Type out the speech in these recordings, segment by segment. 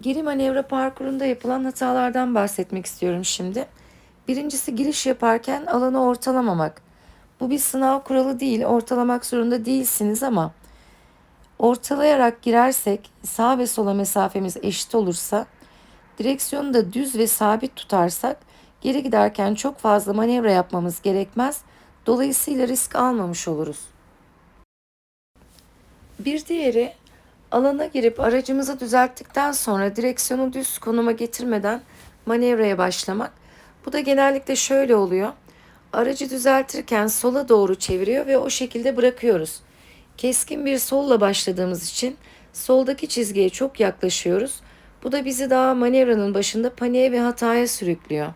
Geri manevra parkurunda yapılan hatalardan bahsetmek istiyorum şimdi. Birincisi giriş yaparken alanı ortalamamak. Bu bir sınav kuralı değil, ortalamak zorunda değilsiniz ama ortalayarak girersek sağ ve sola mesafemiz eşit olursa direksiyonu da düz ve sabit tutarsak geri giderken çok fazla manevra yapmamız gerekmez. Dolayısıyla risk almamış oluruz. Bir diğeri alana girip aracımızı düzelttikten sonra direksiyonu düz konuma getirmeden manevraya başlamak. Bu da genellikle şöyle oluyor. Aracı düzeltirken sola doğru çeviriyor ve o şekilde bırakıyoruz. Keskin bir solla başladığımız için soldaki çizgiye çok yaklaşıyoruz. Bu da bizi daha manevranın başında paniğe ve hataya sürüklüyor.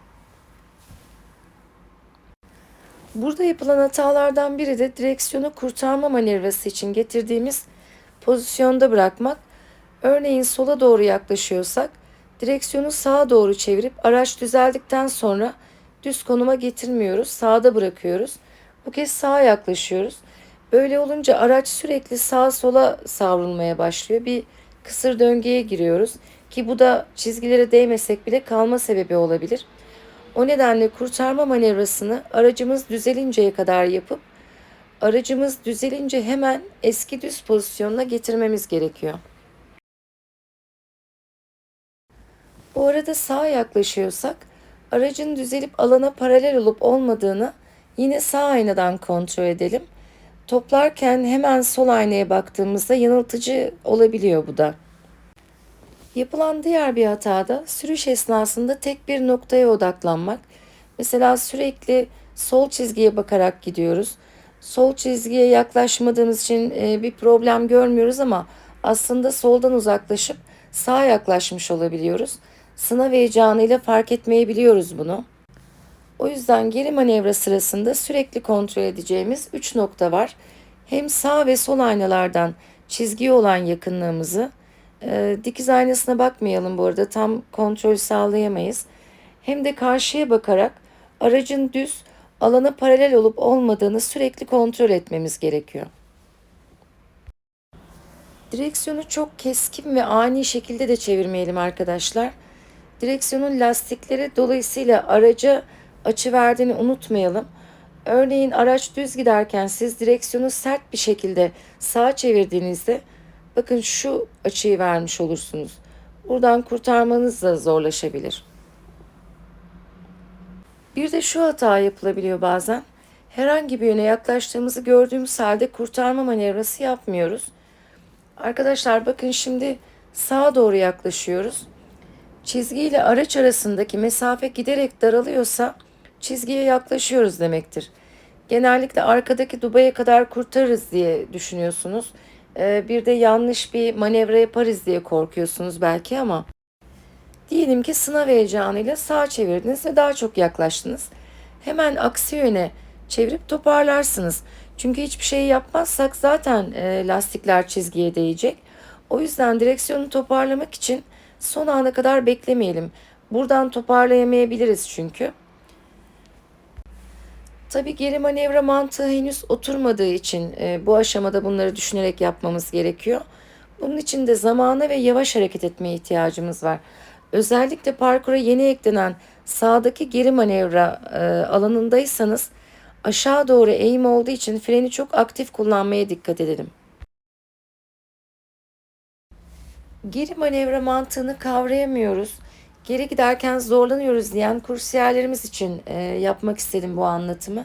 Burada yapılan hatalardan biri de direksiyonu kurtarma manevrası için getirdiğimiz pozisyonda bırakmak. Örneğin sola doğru yaklaşıyorsak direksiyonu sağa doğru çevirip araç düzeldikten sonra düz konuma getirmiyoruz. Sağda bırakıyoruz. Bu kez sağa yaklaşıyoruz. Böyle olunca araç sürekli sağa sola savrulmaya başlıyor. Bir kısır döngüye giriyoruz ki bu da çizgilere değmesek bile kalma sebebi olabilir. O nedenle kurtarma manevrasını aracımız düzelinceye kadar yapıp aracımız düzelince hemen eski düz pozisyonuna getirmemiz gerekiyor. Bu arada sağa yaklaşıyorsak aracın düzelip alana paralel olup olmadığını yine sağ aynadan kontrol edelim. Toplarken hemen sol aynaya baktığımızda yanıltıcı olabiliyor bu da. Yapılan diğer bir hata da sürüş esnasında tek bir noktaya odaklanmak. Mesela sürekli sol çizgiye bakarak gidiyoruz. Sol çizgiye yaklaşmadığımız için e, bir problem görmüyoruz ama aslında soldan uzaklaşıp sağa yaklaşmış olabiliyoruz. Sınav heyecanıyla fark etmeyebiliyoruz bunu. O yüzden geri manevra sırasında sürekli kontrol edeceğimiz 3 nokta var. Hem sağ ve sol aynalardan çizgiye olan yakınlığımızı, e, dikiz aynasına bakmayalım bu arada tam kontrol sağlayamayız. Hem de karşıya bakarak aracın düz alana paralel olup olmadığını sürekli kontrol etmemiz gerekiyor. Direksiyonu çok keskin ve ani şekilde de çevirmeyelim arkadaşlar. Direksiyonun lastikleri dolayısıyla araca açı verdiğini unutmayalım. Örneğin araç düz giderken siz direksiyonu sert bir şekilde sağa çevirdiğinizde bakın şu açıyı vermiş olursunuz. Buradan kurtarmanız da zorlaşabilir. Bir de şu hata yapılabiliyor bazen. Herhangi bir yöne yaklaştığımızı gördüğümüz halde kurtarma manevrası yapmıyoruz. Arkadaşlar bakın şimdi sağa doğru yaklaşıyoruz. Çizgi ile araç arasındaki mesafe giderek daralıyorsa çizgiye yaklaşıyoruz demektir. Genellikle arkadaki dubaya kadar kurtarırız diye düşünüyorsunuz. Ee, bir de yanlış bir manevra yaparız diye korkuyorsunuz belki ama diyelim ki sınav heyecanıyla sağa çevirdiniz ve daha çok yaklaştınız. Hemen aksi yöne çevirip toparlarsınız. Çünkü hiçbir şey yapmazsak zaten e, lastikler çizgiye değecek. O yüzden direksiyonu toparlamak için son ana kadar beklemeyelim. Buradan toparlayamayabiliriz çünkü. Tabi geri manevra mantığı henüz oturmadığı için e, bu aşamada bunları düşünerek yapmamız gerekiyor. Bunun için de zamana ve yavaş hareket etmeye ihtiyacımız var. Özellikle parkura yeni eklenen sağdaki geri manevra e, alanındaysanız aşağı doğru eğim olduğu için freni çok aktif kullanmaya dikkat edelim. Geri manevra mantığını kavrayamıyoruz. Geri giderken zorlanıyoruz diyen kursiyerlerimiz için e, yapmak istedim bu anlatımı.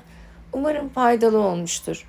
Umarım faydalı olmuştur.